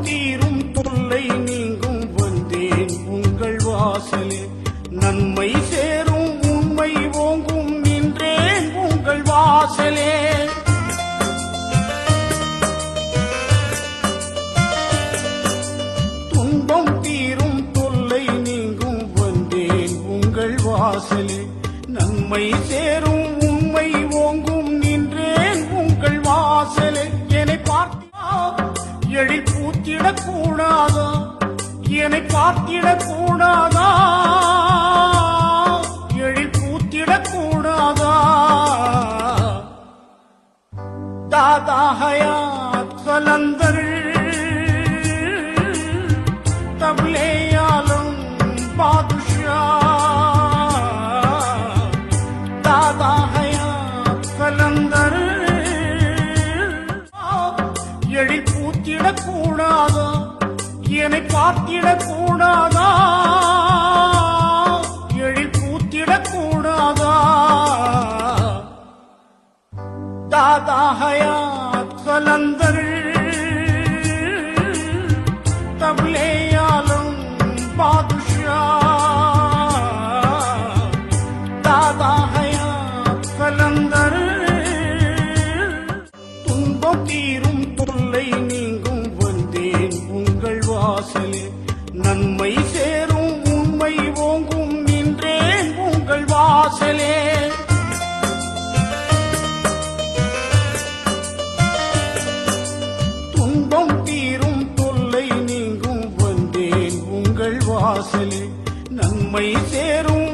தீரும் தொல்லை நீங்கும் வந்தேன் உங்கள் வாசலே நன்மை சேரும் உண்மை ஓங்கும் நின்றேன் உங்கள் வாசலே. துன்பம் தீரும் தொல்லை நீங்கும் வந்தேன் உங்கள் வாசலே நன்மை சேரும் உண்மை ஓங்கும் நின்றேன் உங்கள் வாசலே என்னை பார்த்து எழிப்பு சிக்கிடக் கூடாதா என்னை பார்த்திடக் கூடாதா எழில் பூத்திடக் கூடாதா தாதாகயா கலந்தர்கள் தபிலேயாலும் பாதுஷா. தாதாகயா கலந்தர் எழில் சிரித்திடக் கூடாதா என்னை பார்த்திடக் கூடாதா எழில் பூத்திடக் கூடாதா தாதாகையா கலந்தர்கள் வாசலே துன்பம் தீரும் தொல்லை நீங்கும் வந்தேன் உங்கள் வாசலே நன்மை சேரும்